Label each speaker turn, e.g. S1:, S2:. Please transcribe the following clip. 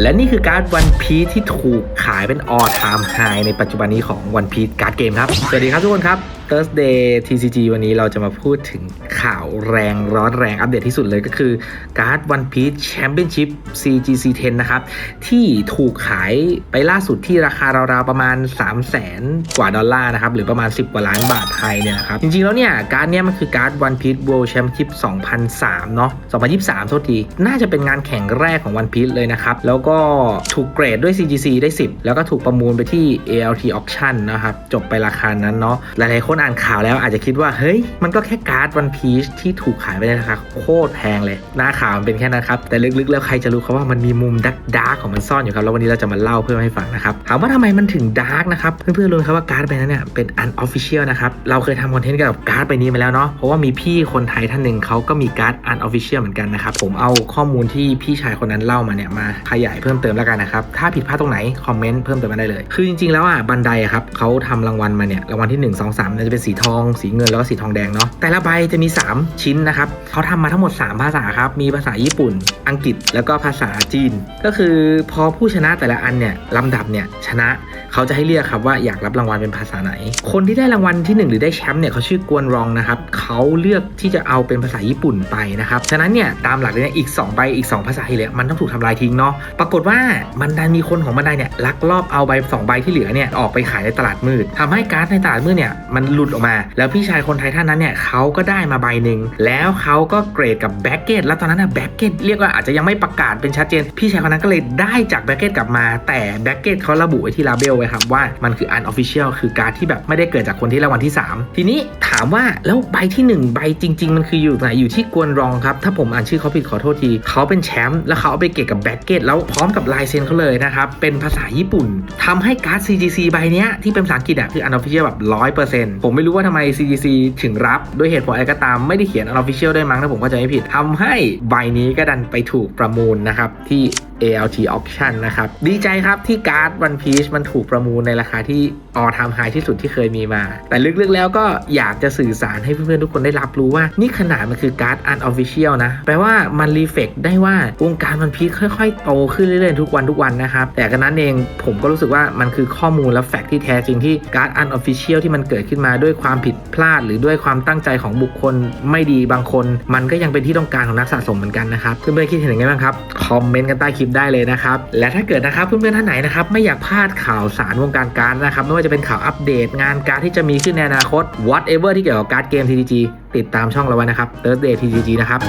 S1: และนี่คือการ์ดวันพีที่ถูกขายเป็นออทามไฮในปัจจุบันนี้ของวันพีการ์ดเกมครับ สวัสดีครับทุกคนครับ Thursday TCG วันนี้เราจะมาพูดถึงข่าวแรงร้อนแรงอัปเดตที่สุดเลยก็คือการ์ด One Piece Championship CGC 10นะครับ ที่ถูกขายไปล่าสุดที่ราคาราวๆประมาณ 3 0 0แสนกว่าดอลลาร์นะครับ หรือประมาณ 10 กว่าล้านบาทไทยเนี่ยนะครับ จริงๆแล้วเนี่ย การ์ดเนี้ยมันคือการ์ด One Piece World Championship 2003 เนาะ2023 โทษที น่าจะเป็นงานแข่งแรกของ One Piece เลยนะครับ แล้วก็ถูกเกรดด้วย CGC ได้ 10 แล้วก็ถูกประมูลไปที่ ALT Auction นะครับจบไปราคานั้นเนาะหลายๆคนอ่านข่าวแล้วอาจจะคิดว่าเฮ้ยมันก็แค่การ์ด One Piece ที่ถูกขายไปในราคาโคตรแพงเลย หน้าข่าวมันเป็นแค่นั้นครับ แต่ลึกๆ แล้วใครจะรู้ครับว่ามันมีมุมดักดาร์กของมันซ่อนอยู่ครับ แล้ววันนี้เราจะมาเล่าเพื่อให้ฟังนะครับถามว่าทำไมมันถึงดาร์กนะครับ เพื่อนๆรู้ไหมครับว่าการ์ดใบนั้นเนี่ยเป็น unofficial นะครับ เราเคยทำคอนเทนต์เกี่ยวกับการ์ดใบนี้มาแล้วเนาะเพราะว่ามีพี่คนไทยท่านหนึ่งเขาก็มีการ์ด unofficial เหมือนกันนะครับผมเอาข้อมูลที่พี่ชายคนนั้นเล่ามาเนี่ยมาขยายเพิ่มเติมแล้วกันนะครับถ้าผิดพลาดตรงไหนคอมเมนต์เพิ่มเติมมาได้เลย คือจริงๆแล้วอะบันไดครับเขาทำรางวัลมาเนี่ยรางวัลที่ 1 2 3เนี่ยจะเป็นสีทอง สีเงินแล้วก็สีทองแดงเนาะแต่ละใบจะมี 3 ชิ้นนะครับเขาทำมาทั้งหมด 3 ภาษาครับมีภาษาญี่ปุ่น อังกฤษแล้วก็ภาษาจีน ก็คือพอผู้ชนะแต่ละอันเนี่ยลำดับเนี่ยชนะเขาจะให้เลือกครับว่าอยากรับรางวัลเป็นภาษาไหน คนที่ได้รางวัลที่ 1 หรือได้แชมป์เนี่ยเขาชื่อกวนรองนะครับเขาเลือกที่จะเอาเป็นภาษาญี่ปุ่นไปนะครับฉะนั้นเนี่ยตามหลักเลยเนี่ยอีก2ใบอีก 2 ภาษาที่เหลือมันต้องถูกทำลายทิ้งเนาะปรากฏว่ามันดันมีคนของบันได้เนี่ยลักลอบเอาใบสองใบที่เหลือเนี่ยออกไปขายในตลาดมืดทำให้การ์ดในตลาดมืดเนี่ยมันหลุดออกมา แล้วพี่ชายคนไทยท่านนั้นเนี่ยเขาก็ได้มาใบหนึ่งแล้วเขาก็เกรดกับแบ็กเกตแล้วตอนนั้นน่ะแบ็กเกตเรียกว่าอาจจะยังไม่ประกาศเป็นชัดเจน พี่ชายคนนั้นก็เลยได้จากแบ็กเกตกลับมา แต่แบ็กเกตเขาระบุไว้ที่ลาเบลไว้ครับว่ามันคือ unofficial คือการ์ดที่แบบไม่ได้เกิดจากคนที่รางวัลที่ 3 ทีนี้ถามว่าแล้วใบที่ 1 ใบจริง ๆ มันคืออยู่ไหนอยู่ที่กวนรองครับ ถ้าผมอ่านชื่อเขาผิดขอโทษทีเขาเป็นแชมป์แล้วเขาเอาไปเก็บกับแบ็กเกตแล้วพร้อมกับลายเซ็นเขาเลยนะครับเป็นภาษาญี่ปุ่นทำให้การ์ด CGC ใบเนี้ยที่เป็นภาษาอังกฤษอะคือ unofficial แบบ100%ผมไม่รู้ว่าทำไม CGC ถึงรับด้วยเหตุผลอะไรก็ตามไม่ได้เขียน unofficial ได้มั้งถ้าผมเข้าใจไม่ผิดทำให้ใบนี้ก็ดันไปถูกประมูลนะครับที่ ALT Auction นะครับ ดีใจครับที่การ์ด One Piece มันถูกประมูลในราคาที่ all time high ที่สุดที่เคยมีมา แต่ลึกๆแล้วก็อยากจะสื่อสารให้เพื่อนๆทุกคนได้รับรู้ว่า นี่ขนาดมันคือการ์ด unofficial นะ แปลว่ามันรีเฟกได้ว่าวงการ One Piece ค่อยๆ โตขึ้นเรื่อยๆ ทุกวันทุกวันนะครับ แต่กันนั้นเองผมก็รู้สึกว่ามันคือข้อมูลและแฟกต์ที่แท้จริงที่การ์ด unofficial ที่มันเกิดขึ้นมาด้วยความผิดพลาด หรือด้วยความตั้งใจของบุคคลไม่ดีบางคน มันก็ยังเป็นที่ต้องการของนักสะสมเหมือนกันนะครับเพื่อนๆคิดเห็นยังไงบ้างครับค อมเมนต์กันใต้คลิปได้เลยนะครับ และถ้าเกิดนะครับเพื่อนๆท่านไหนนะครับไม่อยากพลาดข่าวสารวงการการ์ดนะครับไม่ว่าจะเป็นข่าวอัปเดตงานการ์ดที่จะมีขึ้นในอนาคต whatever ที่เกี่ยวกับการ์ดเกม TCG ติดตามช่องเราไว้นะครับ Thursday TCG นะครับ